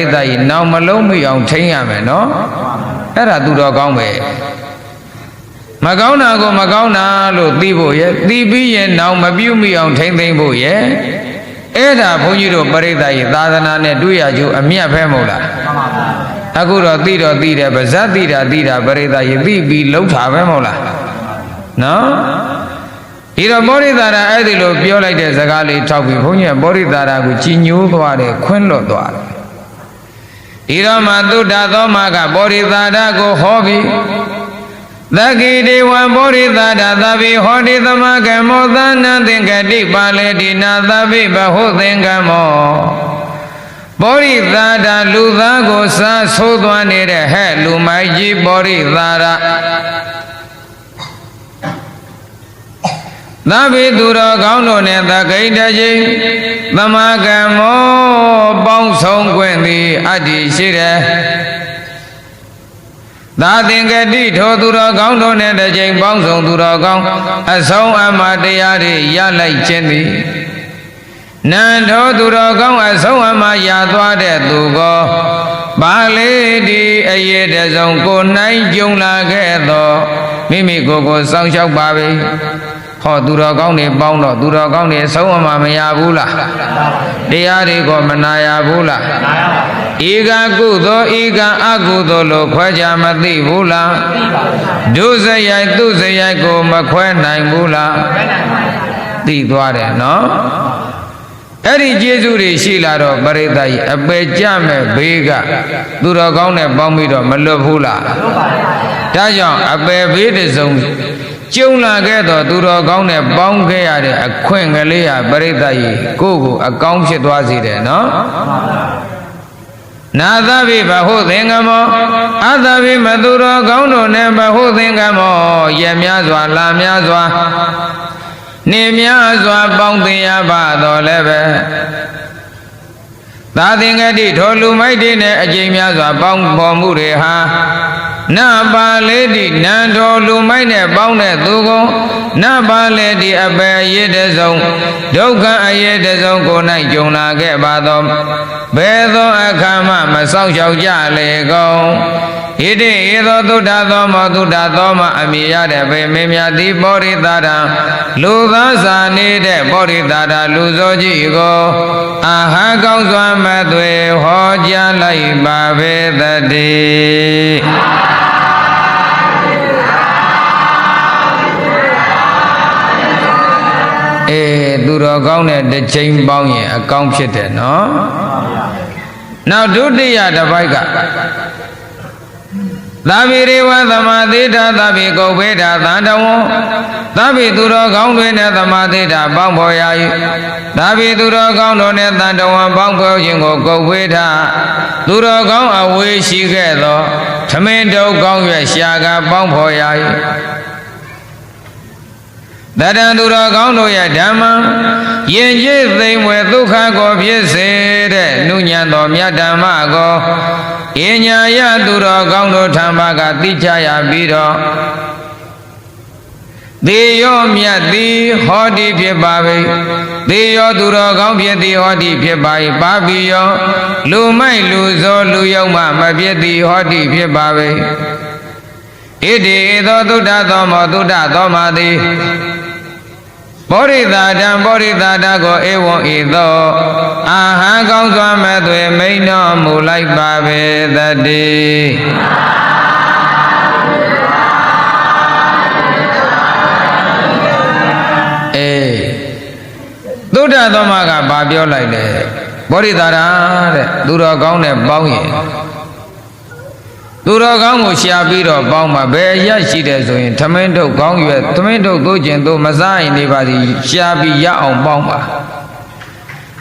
ရိသတ်ကြီးနောင်မလုံးမိအောင်ထိန်းရမယ်နော်အဲ့ဒါသူတော်ကောင်းပဲမကောင်းတာကိုမကောင်းတာလို့သိဖို့ရဲ့သိပြီးရင်နောင်မပြုတ်မိအောင်ထိန်းသိမ်းဖို့ရဲ့အဲ့ဒါဘုန်းကြီးတို့ပရိသတ်ကြီးသာသနာနဲ့တွေ့ရကြအမြတ်ပဲမဟုတ်လားအခုတော့သိတော့သိတယ်ဗဇတ်သိတာသိတာပရိသတ်ကြီးသိပြီးလှုပ်တာပဲမဟုတ်လားနော်ဒီတော့ပောရိသာရအဲ့ဒီလိုပြောလိုက်တဲ့စကားလေးထောက်ပြီးဘုန်းကြီးကပောရိသာရကိုကြည်ညိုသွားတယ်ခွန်းလွတ်သွားတယ် ဒီတော့မှသုဒ္ဓသောမကပောရိသာရကိုဟောပြီးသကိဒေဝံပောရိသာရသဗ္ဗေဟောတိသမကမောသနံသင်္ကတိပါလေတိနာသဗ္ဗေဘဟုသင်္ကမောပောရိသာရလူသားကိုစားဆိုးသွားနေတဲ့ဟဲ့လူမိုက်ကြီးပောရိသာရ သဗ္ဗေသူတော်ကောင်းတို့နဲ့သကိတခြင်းသမကမောပေါင်းဆုံးခွင့်သည်အတ္တိရှိတယ်သာသင်္ကတိထိုသူတော်ကောင်းတို့နဲ့တစ်ချိန်ပေါင်းဆုံးသူတော်ကောင်းအဆုံးအမတရားတွေရလိုက်ခြင်းသည်နန္ထောသူတော်ကောင်းအဆုံးအမရသွားတဲ့သူကိုပါလေဒီအရေးတစုံကိုနိုင်ကြုံလာခဲ့သောမိမိကိုယ်ကိုစောင့်ရှောက်ပါပဲ ဟောသူတော်ကောင်းတွေပေါင်းတော့သူတော်ကောင်းတွေအဆုံးအမမရဘူးလားတရားတွေကိုမနာရဘူးလားဧကကုသောဧကအကုသောလို့ခွဲခြားမသိဘူးလားဒုစရိုက်သူစရိုက်ကိုမခွဲနိုင်ဘူးလားသိသွားတယ်နော်အဲ့ဒီကျေးဇူးတွေရှိလာတော့ပရိသတ်ကြီးအပေကြမဲ့ဘေးကသူတော်ကောင်းနဲ့ပေါင်းပြီးတော့မလွတ်ဘူးလားဒါကြောင့်အပေဘေးတစ်စုံ ကျုံလာခဲ့တော့သူတော်ကောင်းနဲ့ပေါင်းခဲ့ရတဲ့အခွင့်ကလေးဟာပရိသတ်ကြီးကိုယ့်ကိုအကောင်းဖြစ်သွားစေတယ်နော်နာသဗ္ဗေဘဟုသင်္ကမောအသဗ္ဗေမသူတော်ကောင်းတို့နဲ့ဘဟုသင်္ကမောရများစွာလာများစွာနေများစွာပေါင်းသင်ရပါတော်လည်းပဲသာသင်္ကတိထိုလူမိုက်တွေနဲ့အကျိန်များစွာပေါင်းဖော်မှုတွေဟာ နပါလေတိနန္တော်လူမိုက်နဲ့ပေါင်းတဲ့သူကိုနပါလေတိအပေအရေးတဆုံးဒုက္ခအရေးတဆုံးကို၌ကြုံလာခဲ့ပါသောဘယ်သောအခါမှမဆောက်ရှောက်ကြလေကုန်ဣတိဧသောသုဒ္ဓသောမောသုဒ္ဓသောမအမိရတဲ့ဘေမင်းများသည်ပောရိတာရံလူသားစာနေတဲ့ပောရိတာရလူစောကြီးကိုအာဟကောင်းစွာမသွေဟောကြားလိုက်ပါပေသတည်း သူတော်ကောင်းတဲ့တစ်ချိန်ပေါင်းရင်အကောင်းဖြစ်တယ်နော်နောက်ဒုတိယတစ်ပိုက်ကသဗ္ဗေရေဝသမာသေတာသဗ္ဗေကုဗ္ဗေတာသံတဝံသဗ္ဗေသူတော်ကောင်းတွေနဲ့သမာသေတာပေါင်းဖော်ရ၏သဗ္ဗေသူတော်ကောင်းတို့နဲ့သံတဝံပေါင်းဖော်ခြင်းကိုကုဗ္ဗေတာသူတော်ကောင်းအဝေးရှိခဲ့သောထမင်းတုပ်ကောင်းရွက်ရှာကပေါင်းဖော်ရ၏ တတံသူတော်ကောင်းတို့ရဲ့ဓမ္မယဉ်ကျေးသိမ်ဝဲဒုက္ခကိုဖြစ်စေတဲ့နုညံတော်မြတ်ဓမ္မကိုအညာယသူတော်ကောင်းတို့ထံဘာကသိချရပြီးတော့သေရောမြတ်သည်ဟောတိဖြစ်ပါပေသေရောသူတော်ကောင်းဖြစ်သည်ဟောတိဖြစ်ပါ၏ပါပြီရောလူမိုက်လူဇောလူရောက်မှမဖြစ်သည်ဟောတိဖြစ်ပါပေဣတိဧသောသုဒ္ဓသောမောသုဒ္ဓသောမာတိ ဘောရိတာတံဘောရိတာတကိုဧဝံဤသောအာဟံကောင်းစွာမဲ့သွေမိန်တော်မူလိုက်ပါပေသတည်းအေးသုဒ္ဓသောမကဘာပြောလိုက်လဲဘောရိတာရတဲ့သူတော်ကောင်းနဲ့ပေါင်းရင် သူတော်ကောင်းကိုရှာပြီးတော့ပေါင်းမှာဘယ်ရရှိတယ်ဆိုရင်ထမင်းထုတ်ကောင်းရွယ်ထမင်းထုတ်သို့ကျင်သို့မစားရင်နေပါသည်ရှာပြီးရအောင်ပေါင်းပါ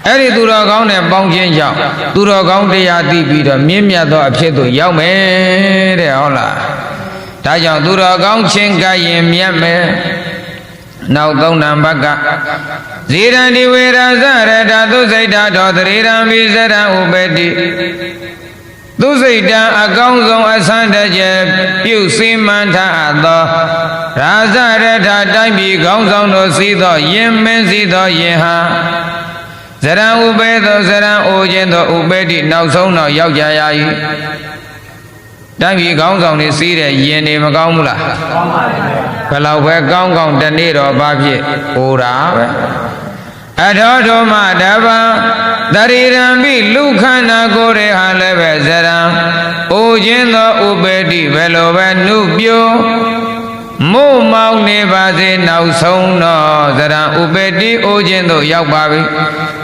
အဲ့ဒီသူတော်ကောင်းနဲ့ပေါင်းခြင်းကြောင့်သူတော်ကောင်းတရားသိပြီးတော့မြင့်မြတ်သောအဖြစ်သို့ရောက်မယ်တဲ့ဟုတ်လားဒါကြောင့်သူတော်ကောင်းချင်းကပ်ရင်မြတ်မယ်နောက်သုံးနံပါတ်ကဇေရန္တိဝေရဇရတသုစိတ်တာတော်သရေရံမိဇရံဥပတိ သူစိတ်တံအကောင်းဆုံးအဆန်းတကျပြုစိမန်ထအပ်သောရာဇရထတိုင်းပြည်ကောင်းဆောင်တို့စီသောယင်မင်းစီသောယင်ဟာဇရံဥပေသောဇရံအိုခြင်းသောဥပေတိနောက်ဆုံးတော့ရောက်ကြရ၏တိုင်းပြည်ကောင်းဆောင်နေစီးတဲ့ယင်နေမကောင်းဘူးလားကောင်းပါပြီဘယ်လောက်ပဲကောင်းကောင်းတနေ့တော့ဘာဖြစ်ဟိုတာပဲအထောထောမတပံ တရိရံပိလူခန္ဓာကိုယ်တွေဟာလည်းပဲဇရံအိုခြင်းသောဥပေတိဘယ်လိုပဲနှုပြိုမို့မောင်းနေပါစေနောက်ဆုံးတော့ဇရံဥပေတိအိုခြင်းတို့ရောက်ပါပြီ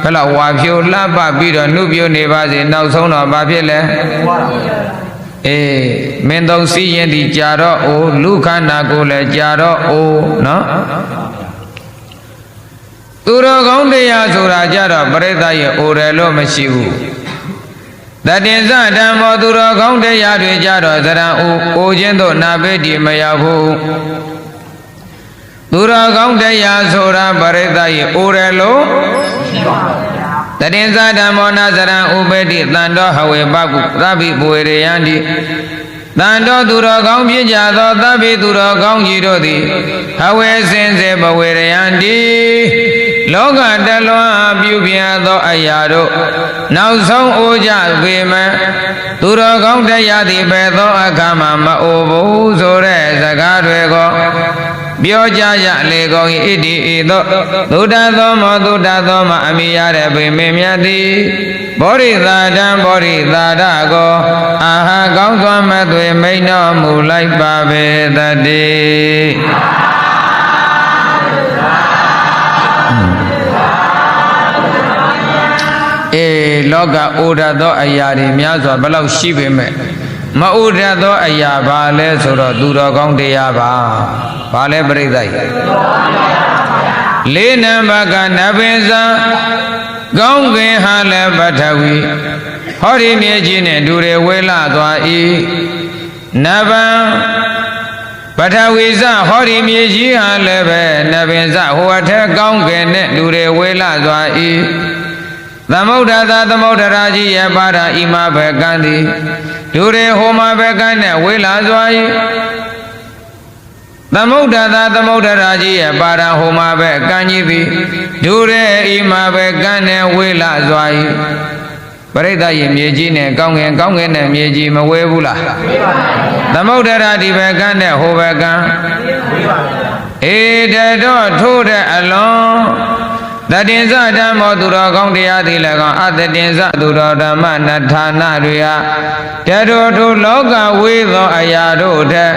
ဘယ်လောက်ဝါဖြိုလှပပြီးတော့နှုပြိုနေပါစေနောက်ဆုံးတော့ဘာဖြစ်လဲအေးမင်းသုံးစီရင်ဒီကြာတော့အိုလူခန္ဓာကိုယ်လည်းကြာတော့အိုနော် သူတော်ကောင်းတရားဆိုတာကြတော့ပရိသတ်ရဲ့အိုတယ်လို့မရှိဘူးတတင်္စဓမ္မောသူတော်ကောင်းတရားတွေကြတော့သရံအိုအိုခြင်းတို့နာပေတိမရောက်ဘူးသူတော်ကောင်းတရားဆိုတာပရိသတ်ရဲ့အိုတယ်လို့ရှိပါဘူးတတင်္စဓမ္မောနာသရံဥပတိတန်တော်ဟဝေပကုသဗ္ဗိပွေရယံတိတန်တော်သူတော်ကောင်းဖြစ်ကြသောသဗ္ဗိသူတော်ကောင်းကြီးတို့သည်ဟဝေစင်စေဘဝေရယံတိ လောကတလွန်ပြုပြသောအရာတို့နောက်ဆုံးအိုကြပေမဲ့သူတော်ကောင်းတရားသည်ပဲသောအခါမှာမအိုဘူးဆိုတဲ့စကားတွေကိုပြောကြရလေကုန်၏ဣတိဤသို့သုဒ္ဓသောမောသုဒ္ဓသောမအမိရတဲ့ဗိမေမြတ်သည်ဘောရိသာတံဘောရိသာဒကိုအာဟကောင်းစွာမသွေမိန်တော်မူလိုက်ပါပေတည်း လောကအိုဒသောအရာတွေများစွာဘယ်လောက်ရှိပေမဲ့မအိုဒသောအရာဘာလဲဆိုတော့သူတော်ကောင်းတရားပါဘာလဲပြိဿတ်လေးနံပါတ်ကနဗင်ဇံကောင်းကင်ဟာလည်းပထဝီဟောဒီမြေကြီးနဲ့ဒူတွေဝဲလာသွား၏နဗံပထဝီဇဟောဒီမြေကြီးဟာလည်းပဲနဗင်ဇဟိုအထက်ကောင်းကင်နဲ့ဒူတွေဝဲလာသွား၏ သမုဒ္ဒသာသမုဒ္ဒရာကြီးရဲ့ပါရဣမဘကံသည်ဒုရေဟောမဘကံနဲ့ဝေလာစွာ၏သမုဒ္ဒသာသမုဒ္ဒရာကြီးရဲ့ပါရဟောမဘကံကြီးသည်ဒုရေဣမဘကံနဲ့ဝေလာစွာ၏ပရိသတ်ရဲ့မြေကြီးနဲ့ကောင်းငင်ကောင်းငင်နဲ့မြေကြီးမဝဲဘူးလားဝဲပါဘူးသမုဒ္ဒရာဒီဘကံနဲ့ဟောဘကံဝဲပါဘူးအေတတော်ထိုးတဲ့အလွန် တတင်္စဓမ္မောသူတော်ကောင်းတရားသည်လည်းကောင်းအတတင်္စသူတော်ဓမ္မနထာနာတွေဟာတတော်ထိုလောကဝေးသောအရာတို့ထက်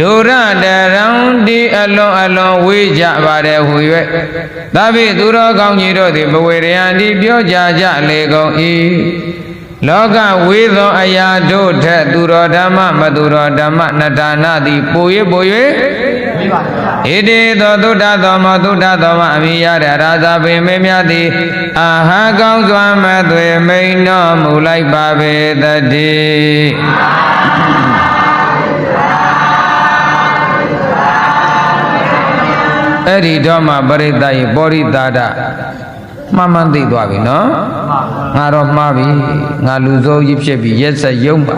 ဒုရတရံဒီအလွန်အလွန်ဝေးကြပါတယ်ဟူ၍သဗ္ဗေသူတော်ကောင်းကြီးတို့သည်ဘဝေရယံဒီပြောကြကြလေကုန်၏ လောကဝေးသောအရာတို့ထက်သူတော်ဓမ္မမသူတော်ဓမ္မနထာနာသည်ပို၍ပို၍ဣတိသောသုဒ္ဓသောမောသုဒ္ဓသောမအမိရတဲ့ရာဇပင်မေမြတ်သည်အာဟကောင်းစွာမသွေမိန်တော်မူလိုက်ပါပေတည်းအဲ့ဒီတော့မှပရိသတ်ရဲ့ပောရိတာဒ မှန်မှန်သိသွားပြီနော်ငါတော့မှားပြီငါလူစိုးကြီးဖြစ်ပြီးရက်ဆက်ယုံပါ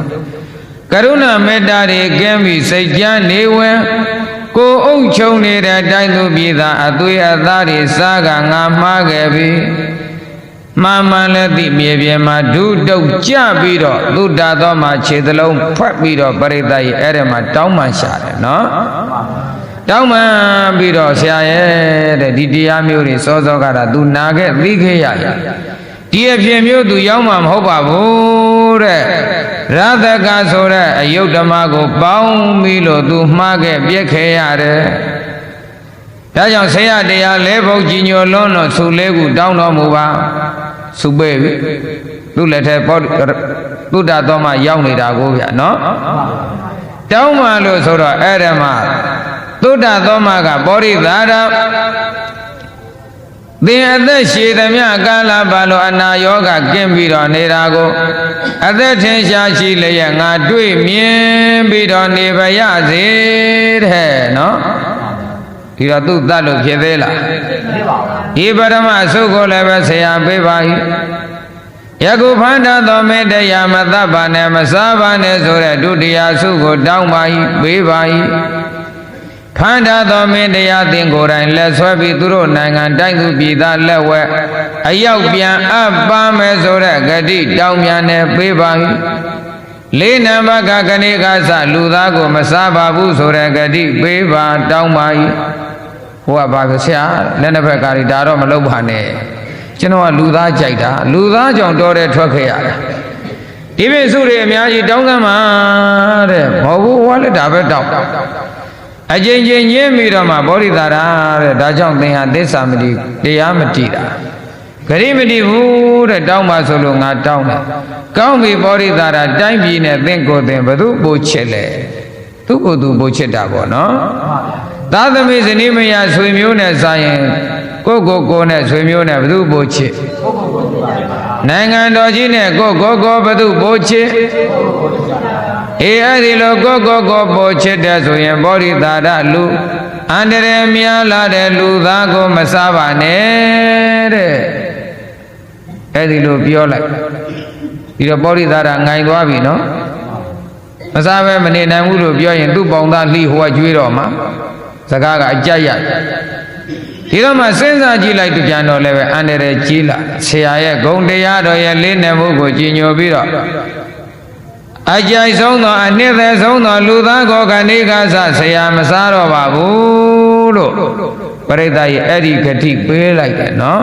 ကရုဏာမေတ္တာတွေကင်းပြီးစိတ်ကြမ်းနေဝင်ကိုအုပ်ချုံနေတဲ့တိုင်းသူပြည်သားအသွေးအသားတွေစားကငါမှားခဲ့ပြီမှန်မှန်လည်းသိမြေပြင်မှာဒုတုတ်ကြပြီးတော့သုတ္တသောမှာခြေသလုံးဖွက်ပြီးတော့ပရိသတ်ရဲ့အဲ့ဒီမှာတောင်းပန်ရှာတယ်နော် တောင်းမှန်ပြီးတော့ဆရာရဲ့တဲ့ဒီတရားမျိုးတွေစောစောကတော့သူနာခဲ့သိခဲ့ရရဒီအဖြစ်မျိုးသူရောက်မှာမဟုတ်ပါဘူးတဲ့ရသကဆိုတဲ့အယုတ်ဓမ္မကို ပေါင်းပြီးလို့သူမှားခဲ့ပြက်ခဲ့ရတယ်ဒါကြောင့်ဆရာတရားလဲဘုတ်ကြီးညိုလွန်းတော့သူလဲကူတောင်းတော်မူပါသူပဲ့ပြီသူ့လက်ထက်ပေါ့သုဒ္ဓတော်မှာရောက်နေတာကိုဗျာနော်တောင်းမှလို့ဆိုတော့အဲ့ဒါမှ သုဒ္ဓသောမကပောရိသာရသင်အသက်ရှည်သမျှကာလပါလို့အနာယောဂကင်းပြီးတော့နေတာကိုအသက်ထင်ရှားရှိလျက်ငါတွေ့မြင်ပြီးတော့နေပါရစေတဲ့နော်ဒီတော့သူ့တတ်လို့ဖြစ်သေးလားဒီပရမအစုကိုလည်းပဲဆရာပေးပါ၏ယခုဖန္တာတော်မေတ္တရာမသဗ္ဗနဲ့မစားပါနဲ့ဆိုတဲ့ဒုတိယစုကိုတောင်းပါ၏ပေးပါ၏ ဖန္တာသောမင်းတရားသင်ကိုယ်တိုင်လက်ဆွဲပြီးသူတို့နိုင်ငံတိုင်းသူပြည်သားလက်ဝဲအရောက်ပြန်အပ်ပါမယ်ဆိုတဲ့ဂတိတောင်းမြန်နဲ့ပေးပါ၏လေးနံပါတ်ကကနေကစလူသားကိုမစားပါဘူးဆိုတဲ့ဂတိပေးပါတောင်းပါ၏ဟိုကဘာပြောဆရာလက်နှစ်ဖက်ကလေးဒါတော့မလုပ်ပါနဲ့ကျွန်တော်ကလူသားကြိုက်တာလူသားကြောင့်တော်တယ်ထွက်ခဲ့ရတာဒီပြည့်စုတွေအများကြီးတောင်းကမ်းပါတဲ့မဟုတ်ဘူးဟောလည်းဒါပဲတောင်း အကျဉ်းချင်းညင်းပြီးတော့မှဗောဓိတာရာတဲ့ဒါကြောင့်သင်ဟာသစ္စာမတိတရားမတိတာဂရိမတိဘူးတဲ့တောင်းပါဆိုလို့ငါတောင်းတယ်ကောင်းပြီဗောဓိတာရာတိုင်းပြည်နဲ့သင်ကိုယ်သင်ဘသူပို့ချစ်လဲသူ့ကိုယ်သူပို့ချစ်တာပေါ့နော်သာသမီဇနီးမယားဆွေမျိုးနဲ့ဆိုင်ရင်ကိုယ့်ကိုယ်ကိုယ်နဲ့ဆွေမျိုးနဲ့ဘသူပို့ချစ်နိုင်ငံတော်ကြီးနဲ့ကိုယ့်ကိုယ်ကိုယ်ဘသူပို့ချစ် အေးအဲ့ဒီလိုကိုယ့်ကိုယ်ကိုယ်ပို့ချစ်တဲ့ဆိုရင်ဗောဓိတာရလူအန္တရာယ်များလာတဲ့လူသားကိုမစားပါနဲ့တဲ့အဲ့ဒီလိုပြောလိုက်ပြီးတော့ဗောဓိတာရငိုင်သွားပြီနော်မစားပဲမနေနိုင်ဘူးလို့ပြောရင်သူ့ပေါင်သားလှိဟိုကကျွေးတော့မှာစကားကအကြက်ရဒီတော့မှစဉ်းစားကြည့်လိုက်သူပြန်တော့လည်းပဲအန္တရာယ်ကြီးလာဆရာရဲ့ဂုံတရားတော်ရဲ့လေးနယ်မှုကိုကြည်ညိုပြီးတော့ အကြိုက်ဆုံးသောအနှစ်သက်ဆုံးသောလူသားကိုကနေကစဆရာမစားတော့ပါဘူးလို့ပရိသတ်ရဲ့အဲ့ဒီဂတိပေးလိုက်တယ်နော်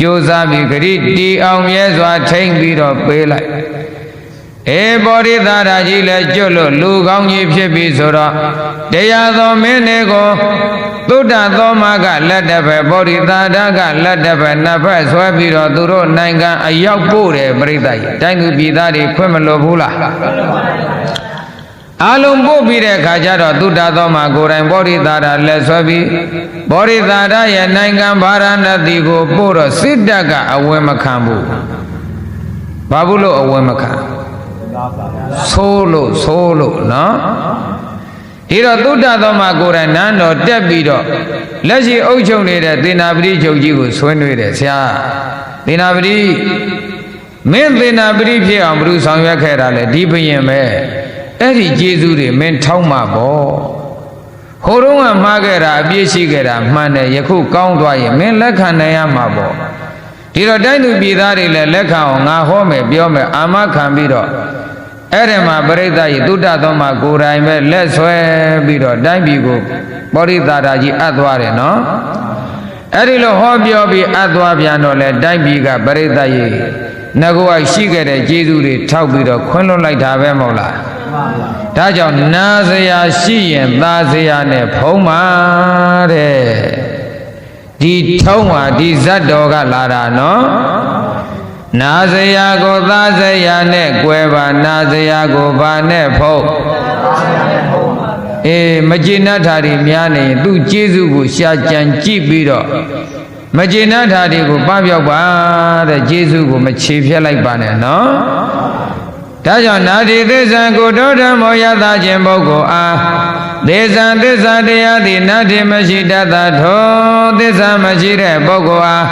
ကြိုးစားပြီးဂတိတီအောင်မြဲစွာထိမ့်ပြီးတော့ပေးလိုက် အေဘောဓိသာရကြီးလည်းကျွတ်လို့လူကောင်းကြီးဖြစ်ပြီဆိုတော့တရားတော်မင်းတွေကိုသုဒ္ဓသောမကလက်တပယ်ဘောဓိသာရကလက်တပယ်နှစ်ဖက်ဆွဲပြီးတော့သူတို့နိုင်ငံအရောက်ပို့တယ်ပြိဿကြီးတိုင်းသူပြည်သားတွေခွင့်မလို့ဘူးလားအလုံးပို့ပြီးတဲ့အခါကျတော့သုဒ္ဓသောမကိုယ်တိုင်ဘောဓိသာရလက်ဆွဲပြီးဘောဓိသာရရဲ့နိုင်ငံဗာရာဏသီကိုပို့တော့စစ်တပ်ကအဝယ်မခံဘူးဘာဘူးလို့အဝယ်မခံ ဆိုးလို့ဆိုးလို့နော်ဒီတော့သုဒ္ဓသောမကိုယ်တိုင်နန်းတော်တက်ပြီးတော့လက်ရှိအုပ်ချုပ်နေတဲ့သေနာပတိချုပ်ကြီးကိုဆွေးနွေးတယ်ဆရာသေနာပတိမင်းသေနာပတိဖြစ်အောင်ဘုရုဆောင်ရွက်ခဲ့တာလေဒီဘယင်ပဲအဲ့ဒီကျေးဇူးတွေမင်းထောက်မှပေါ့ဟိုတုန်းကမှားခဲ့တာအပြည့်ရှိခဲ့တာမှန်တယ်ယခုကောင်းသွားရင်မင်းလက်ခံနိုင်ရမှာပေါ့ဒီတော့တိုင်းသူပြည်သားတွေလည်းလက်ခံအောင်ငါဟောမယ်ပြောမယ်အာမခံပြီးတော့ အဲ့ဒီမှာပရိသတ်ကြီးသုတ္တသောမှာကိုယ်တိုင်ပဲလက်ဆွဲပြီးတော့တိုင်းပြည်ကိုပောရိသာတာကြီးအပ်သွားတယ်နော်အဲ့ဒီလိုဟောပြောပြီးအပ်သွားပြန်တော့လေတိုင်းပြည်ကပရိသတ်ကြီးငကောရှိခဲ့တဲ့ကျေးဇူးတွေထောက်ပြီးတော့ခွင့်လွှတ်လိုက်တာပဲမဟုတ်လားဒါကြောင့်နာစရာရှိရင်သာစရာနဲ့ဖုံးပါတဲ့ဒီထုံးပါဒီဇတ်တော်ကလာတာနော် နာစရာကိုသာစရာနဲ့꿰ပါနာစရာကိုဘာနဲ့ဖုံးအေးမကျေနပ်တာတွေများနေရင်သူ့ကျေးဇူးကိုရှာကြံကြည့်ပြီးတော့မကျေနပ်တာတွေကိုပပြောက်ပါတဲ့ကျေးဇူးကိုမချေဖြတ်လိုက်ပါနဲ့နော်ဒါကြောင့်နာတိသစ္စာကိုတောဓမ္မောယသခြင်းပုဂ္ဂိုလ်အား သစ္စာသစ္စာတရားသည်နာတိမရှိတတ်သာထိုသစ္စာမရှိတဲ့ပုဂ္ဂိုလ်အား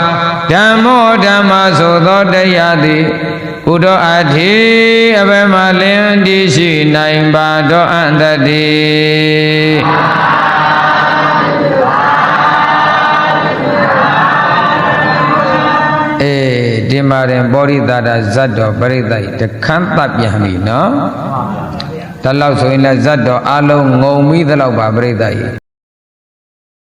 ဓမ္မောဓမ္မဆိုသောတရားသည်ကုတောအထိအဘယ်မှလင်းတည်ရှိနိုင်ပါတော့အန္တတိအေးဒီမှာရင်ပောရိတာဒဇတ်တော်ပရိသတ်တခန်းတပ်ပြန်ပြီနော် ဒါလောက်ဆိုရင်လည်းဇတ်တော်အလုံးငုံပြီးသလောက်ပါပရိသတ်